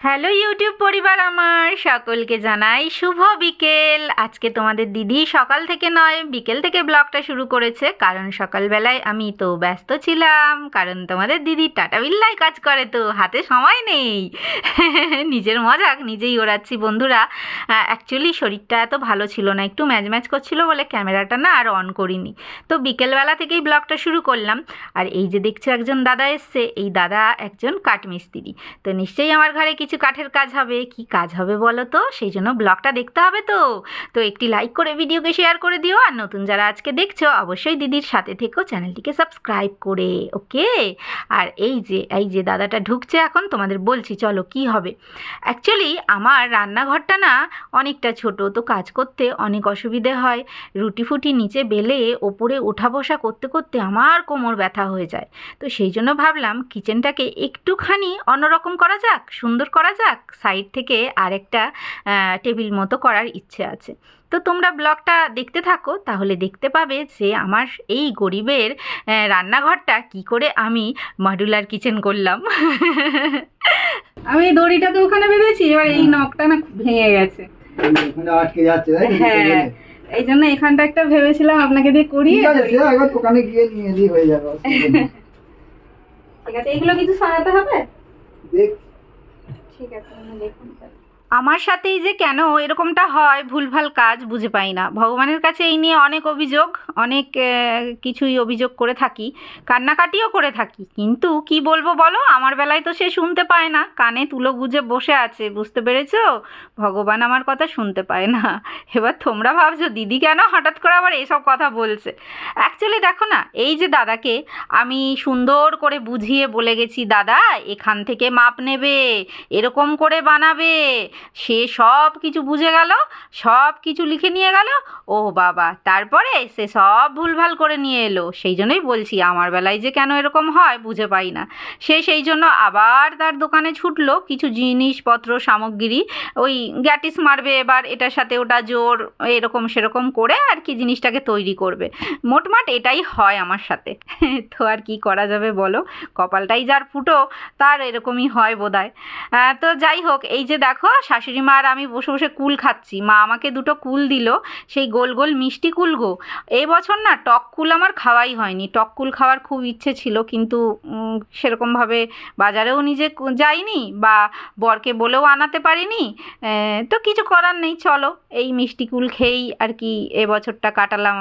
Hello YouTube পরিবার আমার, সকলকে জানাই শুভ বিকেল। আজকে তোমাদের দিদি সকাল থেকে নয়, বিকেল থেকে ব্লগটা শুরু করেছে, কারণ সকালবেলায় আমি তো ব্যস্ত ছিলাম, কারণ তোমাদের দিদি টাটা বিল্লায় কাজ করে তো, হাতে সময় নেই। নিজের মজাক নিজেই ওড়াচ্ছি বন্ধুরা। অ্যাকচুয়ালি শরীরটা এত ভালো ছিল না, একটু ম্যাচ ম্যাচ করছিল বলে ক্যামেরাটা না আর অন করিনি। তো বিকেলবেলা থেকেই ব্লগটা শুরু করলাম, আর এই যে দেখছ একজন দাদা এসছে, এই দাদা একজন কাঠমিস্ত্রি। তো নিশ্চয়ই আমার ঘরে কিছু কাঠের কাজ হবে, কি কাজ হবে বলো তো? সেই জন্য ব্লগটা দেখতে হবে তো। তো একটি লাইক করে ভিডিওকে শেয়ার করে দিও, আর নতুন যারা আজকে দেখছ, অবশ্যই দিদির সাথে থেকেও চ্যানেলটিকে সাবস্ক্রাইব করে ওকে আর এই যে এই যে দাদাটা ঢুকছে এখন, তোমাদের বলছি, চলো কি হবে? অ্যাকচুয়ালি আমার রান্নাঘরটা না অনেকটা ছোট, তো কাজ করতে অনেক অসুবিধে হয়। রুটি ফুটি নিচে বেলে ওপরে ওঠা বসা করতে করতে আমার কোমর ব্যথা হয়ে যায়। তো সেই জন্য ভাবলাম কিচেনটাকে একটুখানি অন্যরকম করা যাক, সুন্দর করা যাক? সাইড থেকে আরেকটা টেবিল মতো করার ইচ্ছে আছে। তো তোমরা ব্লগটা দেখতে থাকো তাহলে দেখতে পাবে যে আমার এই গরিবের রান্নাঘরটা কি করে আমি মডুলার কিচেন করলাম। আমি দড়িটা তো ওখানে বেঁধেছি এবার এই নখটা না ভেঙে গেছে। ওখানে আটকে যাচ্ছে হ্যাঁ। এই জন্য এখানটা একটা ভেবেছিলাম আপনাকে দিয়ে করিয়ে একবার দোকানে গিয়ে নিয়ে হয়ে যাবে ঠিক আছে এগুলো কিছু সরাতে হবে? দেখ ঠিক আছে দেখুন আমার সাথেই যে কেন এরকমটা হয়, ভুলভাল কাজ বুঝে পাই না। ভগবানের কাছে এই নিয়ে অনেক অভিযোগ, অনেক কিছুই অভিযোগ করে থাকি, কান্নাকাটিও করে থাকি। কিন্তু কি বলব বলো, আমার বেলায় তো সে শুনতে পায় না। কানে তুলো গুজে বসে আছে, বুঝতে পেরেছ? ভগবান আমার কথা শুনতে পায় না। এবার তোমরা ভাবছ, দিদি কেন হঠাৎ করে আবার এসব কথা বলছে? অ্যাকচুয়ালি দেখো না, এই যে দাদাকে আমি সুন্দর করে বুঝিয়ে বলে গেছি, দাদা, এখান থেকে মাপ নেবে, এরকম করে বানাবে সে সব কিছু বুঝে গেল সব কিছু লিখে নিয়ে গেল। ও বাবা তারপরে সে সব ভুলভাল করে নিয়ে এলো। সেই জন্যই বলছি আমার বেলায় যে কেন এরকম হয় বুঝে পাই না। সে সেই জন্য আবার তার দোকানে ছুটলো। কিছু জিনিসপত্র সামগ্রী ওই গ্যাটিস মারবে এবার এটার সাথে ওটা জোর এরকম সেরকম করে আর কি জিনিসটাকে তৈরি করবে। মোটমাট এটাই হয় আমার সাথে। তো আর কি করা যাবে বলো? কপালটাই যার ফুটো তার এরকমই হয় আহ, তো যাই হোক এই যে দেখো শাশুড়ি মা আর আমি বসে বসে কুল খাচ্ছি। মা আমাকে দুটো কুল দিল, সেই গোল গোল মিষ্টি কুল গো। এই বছর না টক কুল আমার খাওয়াই হয়নি। টক কুল খাওয়ার খুব ইচ্ছে ছিল, কিন্তু সেরকমভাবে বাজারেও নিজে যাইনি বা বরকে বলেও আনাতে পারিনি। তো কিছু করার নেই, চলো। এই মিষ্টি কুল খেয়েই আর কি এ বছরটা কাটালাম।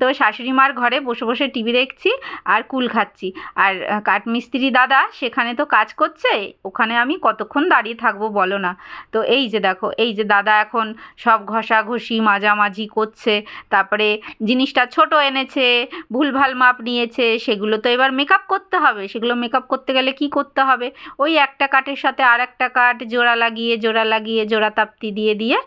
তো শাশুড়ি মার ঘরে বসে বসে টিভি দেখছি আর কুল খাচ্ছি। আর কাঠমিস্ত্রি দাদা সেখানে তো কাজ করছে, ওখানে আমি কতক্ষণ দাঁড়িয়ে থাকব বলো না। তো এই যে দেখো, এই যে দাদা এখন সব ঘষাঘষি, মাঝামাঝি করছে, তারপরে জিনিসটা ছোট এনেছে, ভুলভাল মাপ নিয়েছে, সেগুলো তো এবার মেকআপ করতে হবে। সেগুলো মেকআপ করতে গেলে কি করতে হবে? ওই একটা কাঠের সাথে আর একটা কাঠ জোড়া লাগিয়ে জোড়া লাগিয়ে, জোড়া তাপ্তি দিয়ে দিয়ে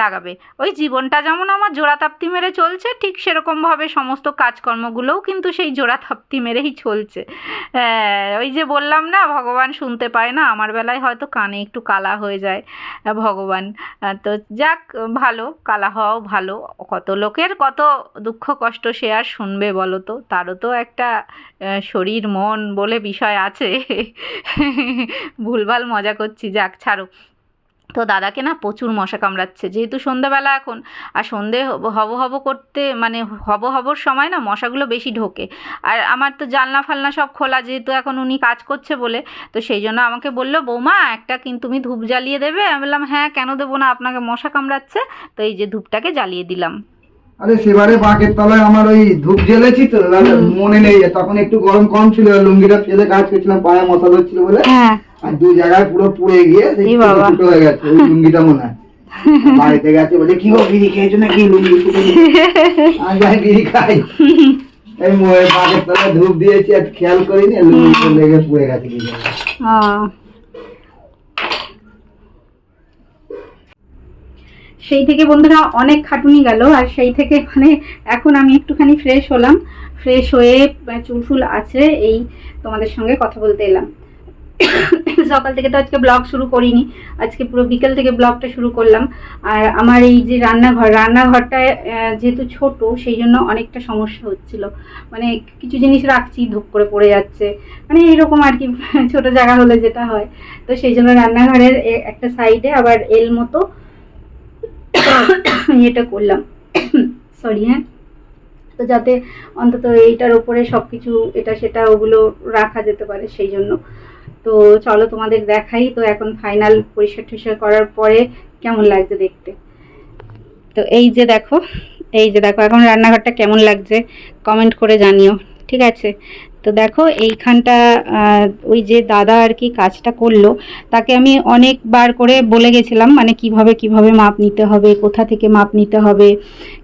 লাগাবে। ওই জীবনটা যেমন আমার জোড়া তাপ্তি মেরে চলছে, ঠিক সেরকমভাবে সমস্ত কাজকর্মগুলোও কিন্তু সেই জোড়া তাপ্তি মেরেই চলছে। ওই যে বললাম না, ভগবান শুনতে পায় না, আমার বেলায় হয়তো কানে একটু কালা হয়ে যায়। আহ, ভগবান। তো যাক ভালো কালা হওয়াও ভালো। কত লোকের কত দুঃখ কষ্ট সে আর শুনবে বলো তো? তারও তো একটা শরীর মন বলে বিষয় আছে। ভুলভাল মজা করছি। যাক ছাড়ো। তো দাদাকে না প্রচুর মশা কামড়াচ্ছে। যেহেতু সন্ধ্যাবেলা এখন আর সন্ধে হব- হব করতে মানে হব হবর সময় না মশাগুলো বেশি ঢোকে। আর আমার তো জানলা ফালনা সব খোলা যেহেতু এখন উনি কাজ করছে বলে তো সেই জন্য আমাকে বলল বৌমা একটা কিন্তু তুমি ধূপ জ্বালিয়ে দেবে? আমি বললাম হ্যাঁ কেন দেবো না? আপনাকে মশা কামড়াচ্ছে। তো এই যে ধূপটাকে জ্বালিয়ে দিলাম। আরে সেবারে বাঁকের তলায় আমার ওই ধূপ জ্বেলেছি তো মনে নেই তখন একটু গরম কম ছিল লুঙ্গিটা ফেলে কাজ করছিলাম পায়ে মশা ধরছিল বলে। হ্যাঁ। আর দু জায়গায় পুরো পুড়ে গিয়ে ফুটো হয়ে গেছে ওই লুঙ্গিটা মনে হয়। বাড়িতে গেছে বলে কি গো বিড়ি খেয়েছো লুঙ্গি বিড়ি খাই। এই মোয়ে বাঁকের তলায় ধূপ দিয়েছি আর খেয়াল করিনি আর লুঙ্গিটা লেগে পুড়ে গেছে কি সেই থেকে বন্ধুরা অনেক খাটুনি গেল আর সেই থেকে মানে এখন আমি একটুখানি ফ্রেশ হলাম। ফ্রেশ হয়ে চুল ফুল আছে এই তোমাদের সঙ্গে কথা বলতে এলাম। সকাল থেকে তো আজকে ব্লগ শুরু করিনি। আজকে পুরো বিকেল থেকে ব্লগটা শুরু করলাম। আর আমার এই যে রান্নাঘর রান্নাঘরটায় আহ, যেহেতু ছোট সেই জন্য অনেকটা সমস্যা হচ্ছিল। মানে কিছু জিনিস রাখছি ধূপ করে পড়ে যাচ্ছে। মানে এইরকম আর কি ছোট জায়গা হলে যেটা হয়। তো সেই জন্য রান্নাঘরের একটা সাইডে আবার এল মতো এটা করলাম। সরি হ্যাঁ। তো যাতে অন্তত এইটার উপরে সব কিছু এটা সেটা ওগুলো রাখা যেতে পারে সেই জন্য। তো চলো তোমাদের দেখাই। তো এখন ফাইনাল পরিষ্কার টরিষ্কার করার পরে কেমন লাগছে দেখতে? তো এই যে দেখো, এই যে দেখো, এখন রান্নাঘরটা কেমন লাগছে? কমেন্ট করে জানিও, ঠিক আছে? তো দেখো, এইখানটা ওই যে দাদা আর কি কাজটা করল, তাকে আমি অনেকবার করে বলে গেছিলাম মানে কীভাবে কীভাবে মাপ নিতে হবে, কোথা থেকে মাপ নিতে হবে।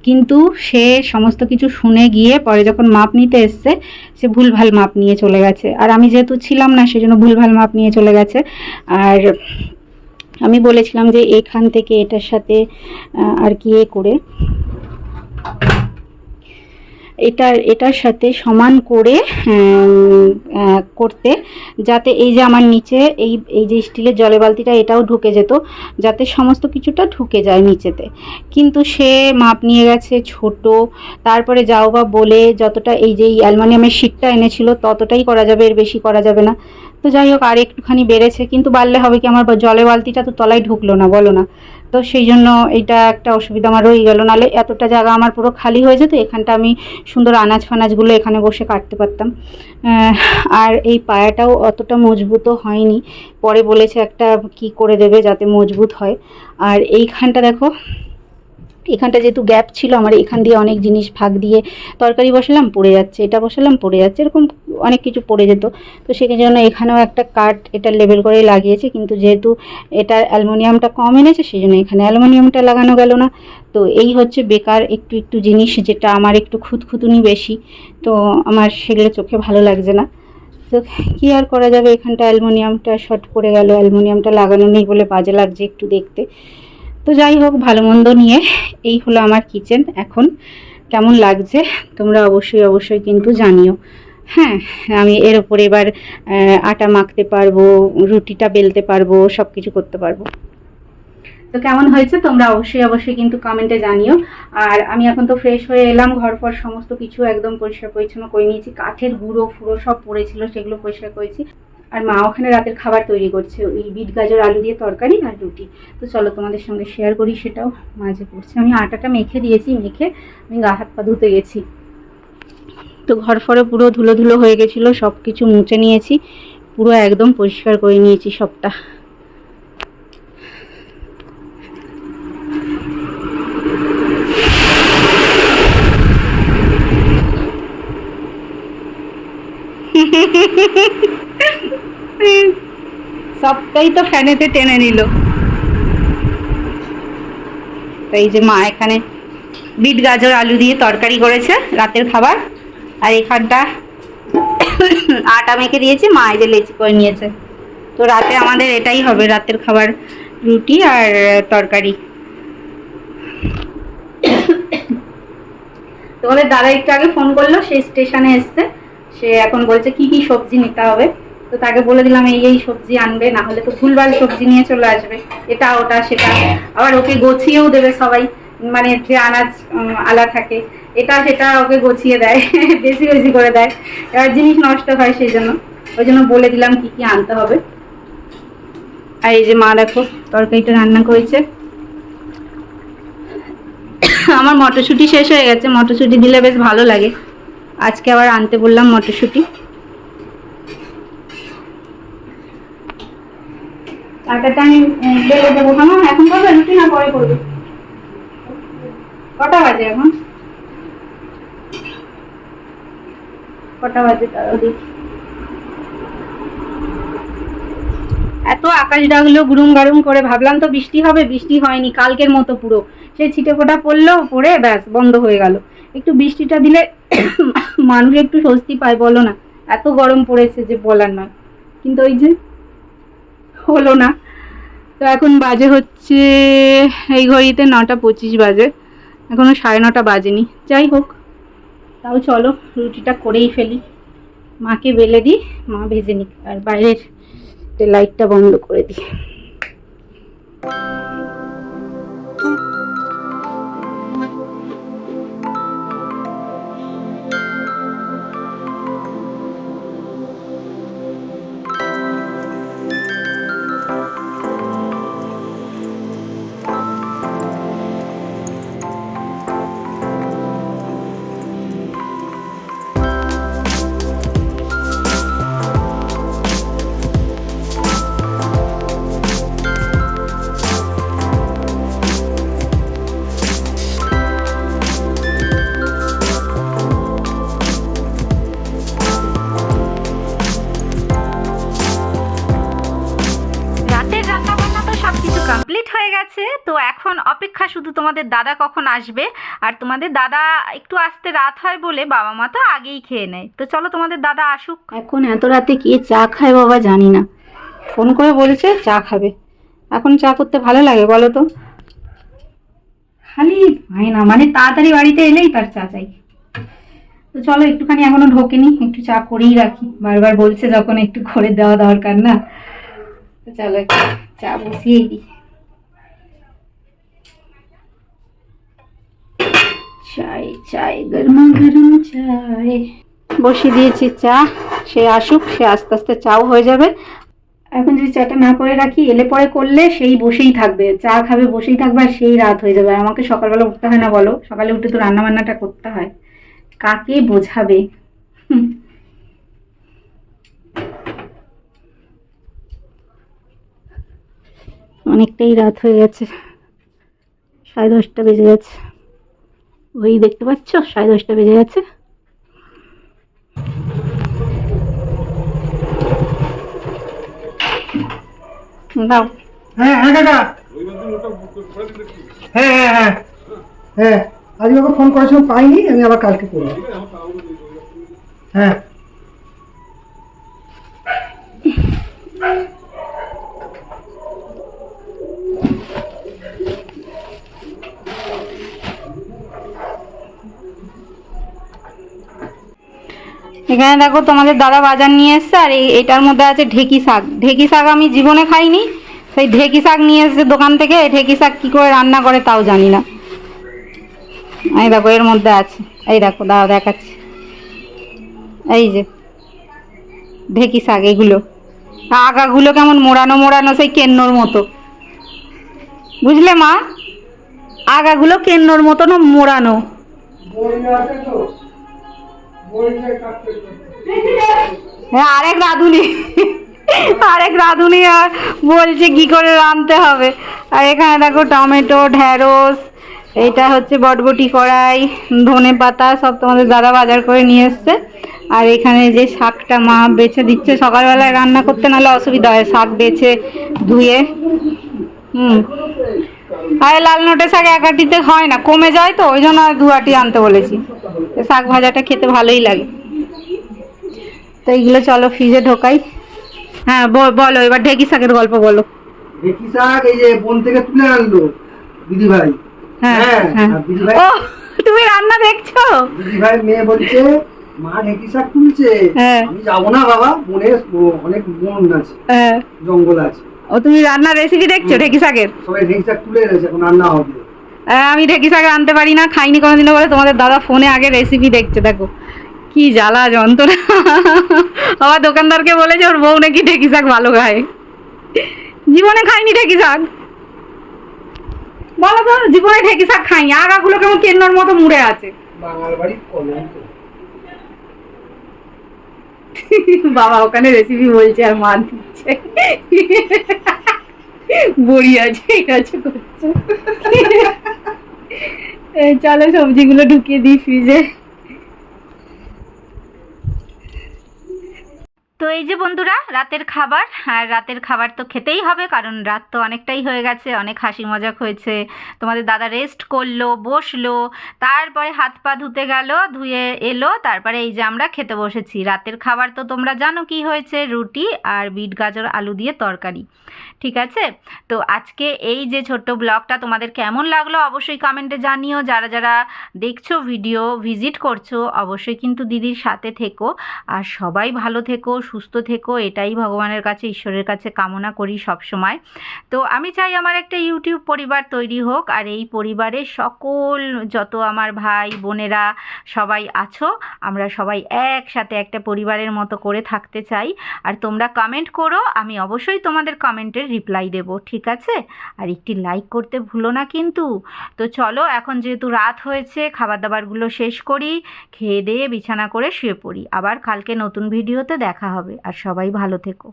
কিন্তু সে সমস্ত কিছু শুনে গিয়ে পরে যখন মাপ নিতে এসছে, সে ভুলভাল মাপ নিয়ে চলে গেছে। আর আমি যেহেতু ছিলাম না, সেজন্য ভুলভাল মাপ নিয়ে চলে গেছে। আর আমি বলেছিলাম যে এখান থেকে এটার সাথে আর কি এ করে। এটার এটার সাথে সমান করে করতে, যাতে এই যে আমার নিচে এই এই যে স্টিলের জলের বালতিটা, এটাও ঢুকে যেত, যাতে সমস্ত কিছুটা ঢুকে যায় নিচেতে। কিন্তু সে মাপ নিয়ে গেছে ছোট, তারপরে যাও বা বলে যতটা এই যে অ্যালুমিনিয়ামের শিটটা এনেছিল, ততটাই করা যাবে, এর বেশি করা যাবে না। তো যাই হোক, আর একটুখানি বেড়েছে, কিন্তু বাড়লে হবে কি, আমার জলের বালতিটা তো তলায় ঢুকলো না, বলো না। তো সেই জন্য এটা একটা অসুবিধা আমার রয়ে গেল নাহলে এতটা জায়গা আমার পুরো খালি হয়ে যেত, এখানটা আমি সুন্দর আনাজ ফানাজগুলো এখানে বসে কাটতে পারতাম। আর এই পায়াটাও অতটা মজবুতও হয়নি। পরে বলেছে একটা কি করে দেবে যাতে মজবুত হয়। আর এইখানটা দেখো এখানটা যেহেতু গ্যাপ ছিল, আমার এখান দিয়ে অনেক জিনিস ফাঁক দিয়ে তরকারি বসালাম, পড়ে যাচ্ছে, এটা বসালাম, পড়ে যাচ্ছে, এরকম অনেক কিছু পড়ে যেত। তো সেই জন্য এখানেও একটা কাঠ এটা লেবেল করে লাগিয়েছে, কিন্তু যেহেতু এটা অ্যালুমিনিয়ামটা কম এনেছে সেই জন্য এখানে অ্যালুমিনিয়ামটা লাগানো গেল না। তো এই হচ্ছে বেকার একটু একটু জিনিস, যেটা আমার একটু খুঁতখুতুনি বেশি, তো আমার সেগুলো চোখে ভালো লাগছে না। তো কী আর করা যাবে, এখানটা অ্যালুমিনিয়ামটা শর্ট পড়ে গেল, অ্যালুমিনিয়ামটা লাগানো নেই বলে বাজে লাগছে একটু দেখতে। তো যাই হোক, ভালো মন্দ নিয়ে এই হলো আমার কিচেন এখন কেমন লাগছে তোমরা অবশ্যই অবশ্যই কিন্তু জানিও। হ্যাঁ আমি এর ওপরে এবার আটা মাখতে পারব, রুটিটা বেলতে পারব সব কিছু করতে পারব। তো কেমন হয়েছে তোমরা অবশ্যই অবশ্যই কিন্তু কমেন্টে জানিও। আর আমি এখন তো ফ্রেশ হয়ে এলাম ঘর ফর সমস্ত কিছু একদম পরিষ্কার পরিচ্ছন্ন করে নিয়েছি। কাঠের গুঁড়ো ফুড়ো সব পড়েছিল, সেগুলো পরিষ্কার করেছি। আর মা ওখানে রাতের খাবার তৈরি করছে, ওই বিট গাজর, আলু দিয়ে তরকারি আর রুটি। তো চলো তোমাদের সঙ্গে শেয়ার করি, সেটাও মাঝে করছে আমি আটাটা মেখে দিয়েছি, মেখে আমি গা হাত পা ধুতে গেছি। তো ঘর ফরে পুরো ধুলো ধুলো হয়ে গেছিল সব কিছু মুছে নিয়েছি, পুরো একদম পরিষ্কার করে নিয়েছি সবটা। সবটাই তো ফ্যানেতে টেনে নিল। এই যে মা এখানে বিট গাজর, আলু দিয়ে তরকারি করেছে রাতের খাবার। আর এখানটা আটা মেখে দিয়েছি, মা এই যে লেচি করে নিয়েছে। তো রাতে আমাদের এটাই হবে, রাতের খাবার রুটি আর তরকারি। তোমাদের দাদা একটু আগে ফোন করল, সে স্টেশনে এসছে। সে এখন বলছে, কি কি সবজি নিতে হবে? তো তাকে বলে দিলাম, এই এই সবজি আনবে, না হলে তো ভুলভাল সবজি নিয়ে চলে আসবে। এটা, ওটা, সেটা। আবার ওকে গোছিয়েও দেবে সবাই মানে যে আনাজ আলা থাকে, এটা, সেটা ওকে গোছিয়ে দেয়, বেশি বেশি করে দেয়। এবার জিনিস নষ্ট হয় সেই জন্য। ওই জন্য বলে দিলাম কি কি আনতে হবে। আর এই যে মা দেখো, তরকারিটা রান্না করেছে। আমার মটরশুঁটি শেষ হয়ে গেছে, মটরশুঁটি দিলে বেশ ভালো লাগে। আজকে আবার আনতে বললাম মটরশুঁটি। আটাটা আমি দেবো। কেমন এখন রুটি না পরে কটা বাজে এখন? কটা বাজে এত আকাশ ডাকলো, গুরুম গারুম করে। ভাবলাম তো বৃষ্টি হবে, বৃষ্টি হয়নি, কালকের মতো পুরো। সেই ছিটে ফোটা পড়ল, পড়ে ব্যাস, বন্ধ হয়ে গেল। একটু বৃষ্টিটা দিলে মানুষ একটু স্বস্তি পায়, বলো না। এত গরম পড়েছে যে বলার নয়। কিন্তু ওই যে হলো না। তো এখন বাজে হচ্ছে, এই ঘড়িতে নটা পঁচিশ বাজে। এখনও সাড়ে নটা বাজেনি। যাই হোক, তাও চলো, রুটিটা করেই ফেলি। মাকে বেলে দিই, মা ভেজে নিক, আর বাইরের লাইটটা বন্ধ করে দিই। কমপ্লিট হয়ে গেছে। তো এখন অপেক্ষা শুধু তোমাদের দাদা কখন আসবে। আর তোমাদের দাদা একটু আসতে রাত হয় বলে বাবা মা তো আগেই খেয়ে নেয়। তো চলো তোমাদের দাদা আসুক। এখন এত রাতে কে চা খায় বাবা জানি না। ফোন করে বলেছে চা খাবে। এখন চা করতে ভালো লাগে বলো তো? খালি হয় না মানে তাড়াতাড়ি বাড়িতে এলেই তার চা চাই। তো চলো একটুখানি এখনও ঢোকেনি, একটু চা করেই রাখি। বারবার বলছে যখন একটু করে দেওয়া দরকার না। তো চলো চা বসিয়েই দিই। চাই চাই গরমা গরম চাই। বসিয়ে দিয়েছি চা। সে আসুক সে আস্তে আস্তে চাও হয়ে যাবে। এখন যদি চাটা না করে রাখি এলে পরে করলে সেই বসেই থাকবে। চা খাবে বসেই থাকবে আর সেই রাত হয়ে যাবে। আমাকে সকালবেলা উঠতে হয় না বলো। সকালে উঠে তো রান্না বান্নাটা করতে হয়। কাকে বোঝাবে। অনেকটাই রাত হয়ে গেছে। সাড়ে দশটা বেজে গেছে। ওই দেখতে পাচ্ছ? সাড়ে দশটা বেজে গেছে। দাও। হ্যাঁ হ্যাঁ কাকা। হ্যাঁ হ্যাঁ হ্যাঁ। হ্যাঁ আজকে ফোন করেছিলাম পাইনি, আমি আবার কালকে করব। হ্যাঁ। এখানে দেখো তোমাদের দাদা বাজার নিয়ে এসছে, আর এই এটার মধ্যে আছে ঢেকি শাক। ঢেকি শাক আমি জীবনে খাইনি। সেই ঢেকি শাক নিয়ে এসছে দোকান থেকে ঢেকি শাক কি করে রান্না করে তাও জানি না। এই দেখো, এর মধ্যে আছে। এই দেখো, দাদা দেখাচ্ছি। এই যে, ঢেকি শাক, এগুলো। আগাগুলো কেমন মোড়ানো মোড়ানো সেই কেন্নর মতো। বুঝলে মা? আগাগুলো কেন্নর মতন মোড়ানো। হ্যাঁ আরেক রাঁধুনি। আরেক রাঁধুনি আর বলছে কি করে রাঁধতে হবে। আর এখানে দেখো টমেটো ঢ্যাঁড়স এটা হচ্ছে বটবটি কড়াই, ধনে পাতা, সব তোমাদের দাদা বাজার করে নিয়ে এসছে। আর এখানে যে শাকটা মা বেছে দিচ্ছে, সকালবেলায় রান্না করতে নাহলে অসুবিধা হয়, শাক বেছে ধুয়ে। হুম। আরে লাল নোটে শাক একাটিতে হয় না কমে যায় তো ওই জন্য দু আটি আনতে বলেছি। শাক ভাজাটা খেতে ভালোই লাগে। তো এইগুলো চলো ফ্রিজে ঢোকাই। হ্যাঁ বলো এবার ঢেকি শাকের গল্প বলো। দেখি শাক এই যে বন থেকে তুলে আনলো দিদি ভাই। হ্যাঁ হ্যাঁ, হ্যাঁ। ও তুমি রান্না দেখছ? দিদি ভাই মেয়ে বলছে মা ঢেকি শাক তুলছে। হ্যাঁ। আমি যাব না বাবা বনে অনেক বন আছে জঙ্গল আছে। ও তুমি রান্নার রেসিপি দেখছ? ঢেকি শাকের? সবাই ঢেকি শাক তুলে এনেছে এখন রান্না হবে। আমি ঢেকি শাক আনতে পারি না খাইনি কোনোদিনও বলে তোমাদের দাদা ফোনে আগে রেসিপি দেখছে দেখো। কি জ্বালা যন্ত্রণা। আবার দোকানদারকে বলেছে ওর বউ নাকি ঢেকি শাক ভালো খায়। জীবনে খাইনি ঢেকি শাক। বলো তো জীবনে ঢেকি শাক খাইনি। আগাগুলো কেমন কেন্নর মতো মুড়ে আছে। বাবা ওখানে রেসিপি বলছে আর মা দিচ্ছে। বড়ি আছে আছে করছে। চলো সবজিগুলো ঢুকিয়ে দিই ফ্রিজে তো এই যে বন্ধুরা, রাতের খাবার, আর রাতের খাবার তো খেতেই হবে, কারণ রাত তো অনেকটাই হয়ে গেছে, অনেক হাসি মজাক হয়েছে। তোমাদের দাদা রেস্ট করল, বসল, তারপরে হাত পা ধুতে গেল, ধুয়ে এলো, তারপরে এই যে আমরা খেতে বসেছি। রাতের খাবার তো তোমরা জানো কি হয়েছে, রুটি আর বিট গাজর, আলু দিয়ে তরকারি। ঠিক আছে? তো আজকে এই যে ছোট্ট ব্লগটা তোমাদের কেমন লাগল অবশ্যই কমেন্টে জানিও। যারা যারা দেখছ ভিডিও ভিজিট করছ, অবশ্যই কিন্তু দিদির সাথে থেকো। আর সবাই ভালো থেকো সুস্থ থেকো, এটাই ভগবানের কাছে, ঈশ্বরের কাছে কামনা করি সব সময় তো আমি চাই আমার একটা ইউটিউব পরিবার তৈরি হোক, আর এই পরিবারে সকল, যত আমার ভাই, বোনেরা সবাই আছো, আমরা সবাই একসাথে একটা পরিবারের মতো করে থাকতে চাই। আর তোমরা কমেন্ট করো, আমি অবশ্যই তোমাদের কমেন্টের রিপ্লাই দেব, ঠিক আছে? আর একটি লাইক করতে ভুলো না কিন্তু। তো চলো, এখন যেহেতু রাত হয়েছে খাবার দাবারগুলো শেষ করি, খেয়ে দিয়ে বিছানা করে শুয়ে পড়ি। আবার কালকে নতুন ভিডিওতে দেখা হবে। আর সবাই ভালো থেকো।